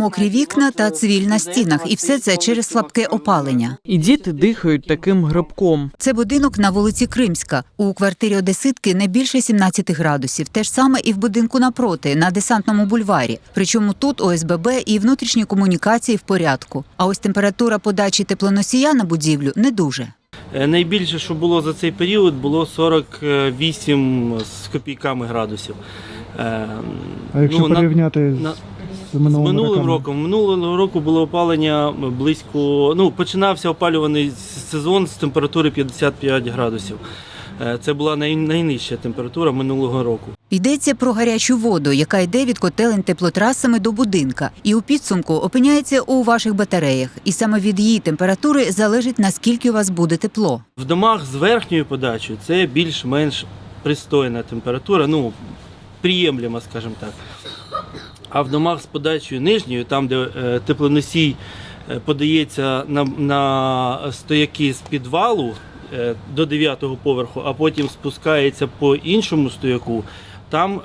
мокрі вікна та цвіль на стінах, і все це через слабке опалення. І діти дихають таким грибком. Це будинок на вулиці Кримська. У квартирі Одеситки не більше 17 градусів. Те ж саме і в будинку напроти, на десантному бульварі. Причому тут ОСББ і внутрішні комунікації в порядку. А ось температура подачі теплоносія на будівлю не дуже. Е, Найбільше, що було за цей період, було 48 з копійками градусів. Е, А якщо ну, порівняти на- з з минулими минулим роками? роком, минулого року було опалення близько. Ну, починався опалюваний сезон з температури 55 градусів. Е, Це була най, найнижча температура минулого року. Йдеться про гарячу воду, яка йде від котелень теплотрасами до будинка, і у підсумку опиняється у ваших батареях. І саме від її температури залежить наскільки у вас буде тепло. В домах з верхньою подачею це більш-менш пристойна температура, ну, приємлема, скажімо так. А в домах з подачею нижньою, там, де е, теплоносій е, подається на, на стояки з підвалу е, до 9-го поверху, а потім спускається по іншому стояку, там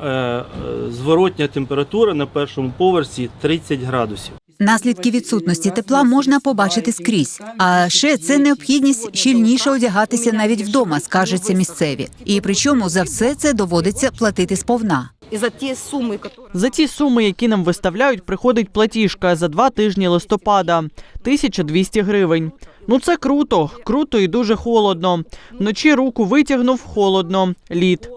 зворотня температура на першому поверсі 30 градусів. Наслідки відсутності тепла можна побачити скрізь. А ще це необхідність щільніше одягатися навіть вдома, скажуться місцеві. І причому за все це доводиться платити сповна. И за ті суми. За ті суми, які нам виставляють, приходить платіжка за два тижні листопада 1200 гривень. Ну це круто, круто і дуже холодно. Вночі руку витягнув холодно, лід.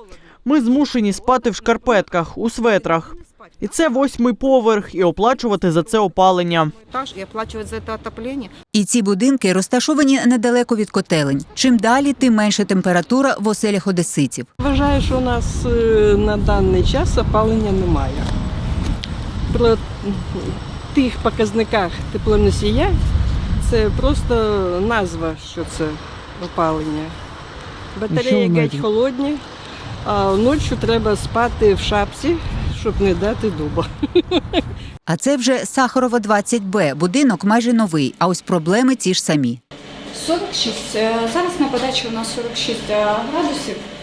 Ми змушені спати в шкарпетках, у светрах. І це восьмий поверх, і оплачувати за це опалення. Этаж и оплачивать за это отопление. І ці будинки розташовані недалеко від котелень. Чим далі, тим менше температура в оселях одеситів. Вважаю, що у нас е, на даний час опалення немає. Про тих показниках теплоносія це просто назва, що це опалення. І Батареї геть холодні, а ночі треба спати в шапці, щоб не дати дуба. А це вже Сахарова 20Б. Будинок майже новий. А ось проблеми ті ж самі. 46. Е, Зараз на подачі у нас 46 градусів, А,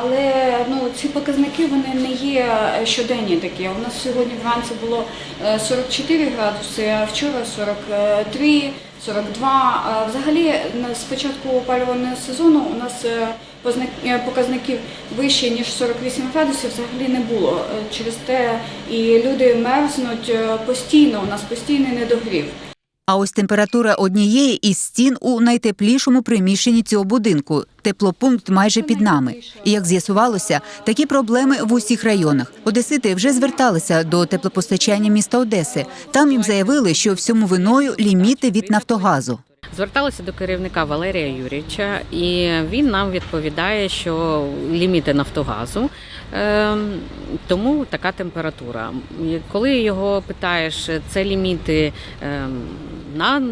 але ну, ці показники вони не є щоденні такі. У нас сьогодні вранці було е, 44 градуси, а вчора 43, 42. Взагалі з початку опалювального сезону у нас е, е, показників вище ніж 48 градусів взагалі не було. Е, Через те і люди мерзнуть е, постійно. У нас постійний недогрів. А ось температура однієї із стін у найтеплішому приміщенні цього будинку. Теплопункт майже під нами. І як з'ясувалося, такі проблеми в усіх районах. Одесити вже зверталися до теплопостачання міста Одеси. Там їм заявили, що всьому виною ліміти від Нафтогазу. Зверталися до керівника Валерія Юрійовича, і він нам відповідає, що ліміти Нафтогазу, ем, тому така температура. Коли його питаєш, це ліміти ем, на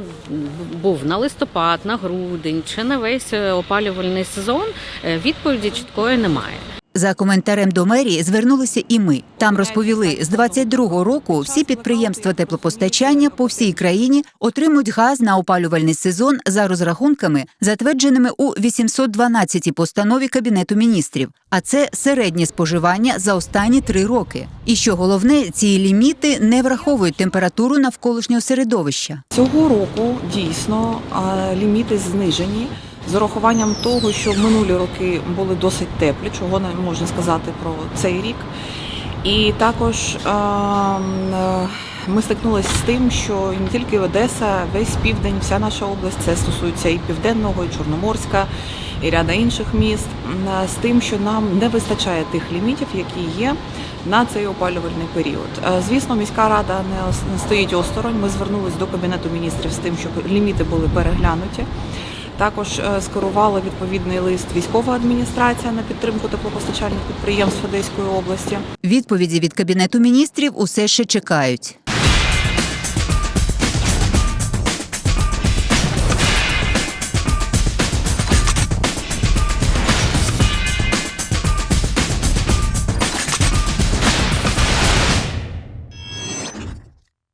був на листопад, на грудень чи на весь опалювальний сезон, е, відповіді чіткої немає. За коментарем до мерії звернулися і ми. Там розповіли, з 22-го року всі підприємства теплопостачання по всій країні отримують газ на опалювальний сезон за розрахунками, затвердженими у 812 постанові Кабінету міністрів. А це середнє споживання за останні три роки. І що головне, ці ліміти не враховують температуру навколишнього середовища. Цього року дійсно ліміти знижені з урахуванням того, що минулі роки були досить теплі, чого не можна сказати про цей рік. І також а, м, е, ми стикнулися з тим, що не тільки Одеса, весь південь, вся наша область, це стосується і Південного, і Чорноморська, і ряда інших міст, е, з тим, що нам не вистачає тих лімітів, які є на цей опалювальний період. Е, Звісно, міська рада не стоїть осторонь. Ми звернулись до кабінету міністрів з тим, щоб ліміти були переглянуті. Також е, скерувала відповідний лист військова адміністрація на підтримку теплопостачальних підприємств Одеської області. Відповіді від кабінету міністрів усе ще чекають.